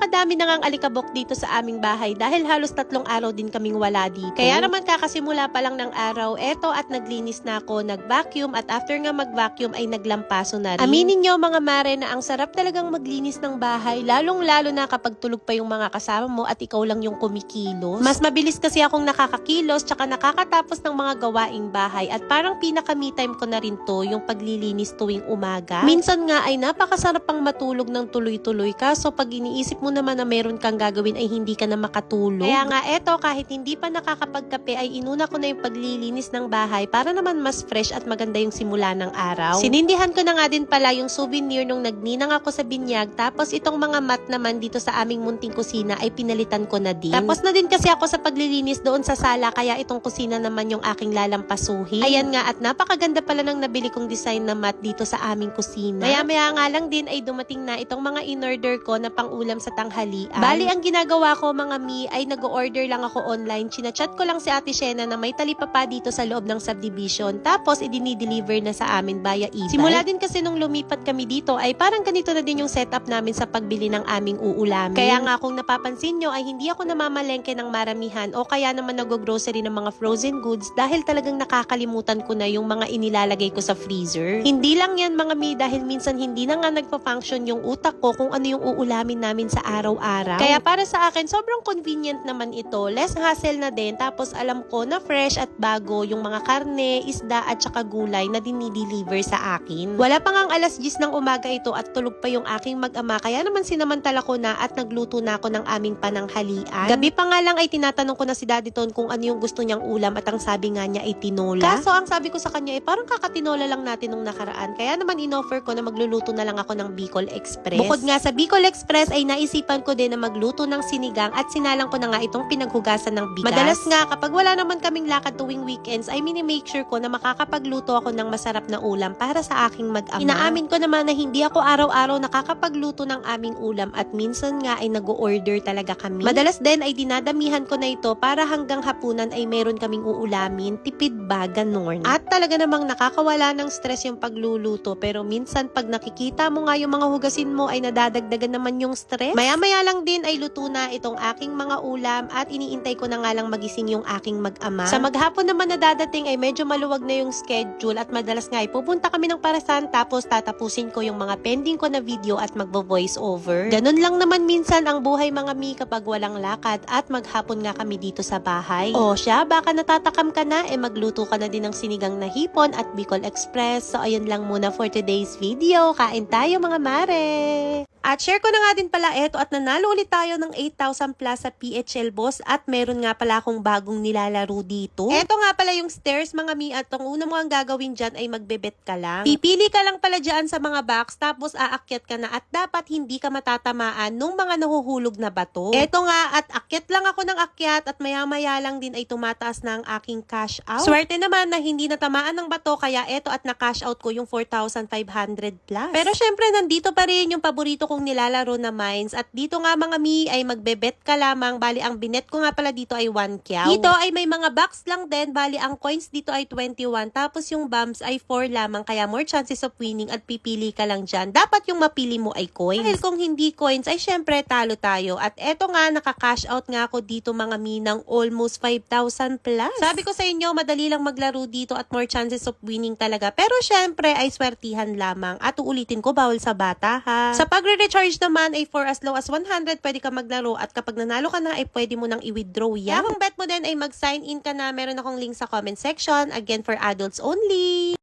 napakadami na ngang alikabok dito sa aming bahay dahil halos tatlong araw din kaming wala dito. Kaya naman kakasimula pa lang ng araw, eto at naglinis na ako, nag-vacuum at after nga mag-vacuum ay naglampaso na rin. Aminin nyo mga mare na ang sarap talagang maglinis ng bahay, lalong-lalo na kapag tulog pa yung mga kasama mo at ikaw lang yung kumikilos. Mas mabilis kasi akong nakakakilos tsaka nakakatapos ng mga gawaing bahay at parang pinaka me time ko na rin to yung paglilinis tuwing umaga. Minsan nga ay napakasarap pang matulog ng tuloy-tuloy kaso pag iniisip mo naman na meron kang gagawin ay hindi ka na makatulog. Kaya nga eto kahit hindi pa nakakapagkape ay inuna ko na yung paglilinis ng bahay para naman mas fresh at maganda yung simula ng araw. Sinindihan ko na nga din pala yung souvenir nung nagninang ako sa binyag tapos itong mga mat naman dito sa aming munting kusina ay pinalitan ko na din. Tapos na din kasi ako sa paglilinis doon sa sala kaya itong kusina naman yung aking lalampasuhin. Ayan nga at napakaganda pala ng nabili kong design na mat dito sa aming kusina. Maya maya nga lang din ay dumating na itong mga in-order ko na pang-ulam sa tanghalian. Bali ang ginagawa ko mga mi ay nag-order lang ako online. Chinachat ko lang si Ate Shena na may talipapa dito sa loob ng subdivision. Tapos idini-deliver na sa amin via e Simula din kasi nung lumipat kami dito ay parang ganito na din yung setup namin sa pagbili ng aming uulamin. Kaya nga kung napapansin nyo ay hindi ako namamalengke ng maramihan o kaya naman nag-grocery ng mga frozen goods dahil talagang nakakalimutan ko na yung mga inilalagay ko sa freezer. Hindi lang yan mga mi dahil minsan hindi na nga nagpa-function yung utak ko kung ano yung uulamin namin sa araw-araw. Kaya para sa akin, sobrang convenient naman ito. Less hassle na din. Tapos alam ko na fresh at bago yung mga karne, isda at saka gulay na dinideliver sa akin. Wala pa ngang alas 10 ng umaga ito at tulog pa yung aking mag-ama. Kaya naman sinamantala ko na at nagluto na ako ng aming pananghalian. Gabi pa nga lang ay tinatanong ko na si Daddy Ton kung ano yung gusto niyang ulam at ang sabi nga niya ay tinola. Kaso ang sabi ko sa kanya ay parang kakatinola lang natin nung nakaraan. Kaya naman inoffer ko na magluluto na lang ako ng Bicol Express. Bukod nga sa Bicol Express ay naisipan ko din na magluto ng sinigang at sinalang ko na nga itong pinaghugasan ng bigas. Madalas nga kapag wala naman kaming lakad tuwing weekends ay mini-make sure ko na makakapagluto ako ng masarap na ulam para sa aking mag-ama. Inaamin ko naman na hindi ako araw-araw nakakapagluto ng aming ulam at minsan nga ay nag-order talaga kami. Madalas din ay dinadamihan ko na ito para hanggang hapunan ay meron kaming uulamin, tipid ba, ganon. At talaga namang nakakawala ng stress yung pagluluto pero minsan pag nakikita mo nga yung mga hugasin mo ay nadadagdagan naman yung stress. Maya-maya lang din ay luto na itong aking mga ulam at iniintay ko na nga lang magising yung aking mag-ama. Sa maghapon naman na dadating ay medyo maluwag na yung schedule at madalas nga ay pupunta kami ng parasan tapos tatapusin ko yung mga pending ko na video at magvo-voice over. Ganun lang naman minsan ang buhay mga mi kapag walang lakad at maghapon nga kami dito sa bahay. O siya, baka natatakam ka na, eh magluto ka na din ng sinigang na hipon at Bicol Express. So ayun lang muna for today's video. Kain tayo mga mare! At share ko na nga din pala ito at nanalo ulit tayo ng 8,000 plus sa PHL Boss at meron nga pala akong bagong nilalaro dito. Ito nga pala yung stairs mga mi at ang una mo ang gagawin dyan ay magbebet ka lang. Pipili ka lang pala dyan sa mga box tapos aakyat ka na at dapat hindi ka matatamaan nung mga nahuhulog na bato. Ito nga at akyat lang ako ng akyat at maya-maya lang din ay tumataas na ang aking cash out. Swerte naman na hindi natamaan ng bato kaya eto at na-cash out ko yung 4,500 plus. Pero syempre nandito pa rin yung paborito kong nilalaro na mines at dito nga mga mi ay magbebet ka lamang bali ang binet ko nga pala dito ay 1 kyaw. Dito ay may mga box lang din bali ang coins dito ay 21 tapos yung bumps ay 4 lamang kaya more chances of winning at pipili ka lang dyan. Dapat yung mapili mo ay coins. Dahil kung hindi coins ay syempre talo tayo at eto nga naka-cash out nga ako dito mga mi ng almost 5,000 plus. Sabi ko sa inyo madali lang maglaro dito at more chances of winning talaga pero syempre ay swertihan lamang at uulitin ko bawal sa bata ha. Sa pagre-recharge naman ay for as low as 100 pwede ka maglaro at kapag nanalo ka na ay pwede mo nang i-withdraw yan. Kung bet mo din ay mag-sign in ka na meron akong link sa comment section again for adults only.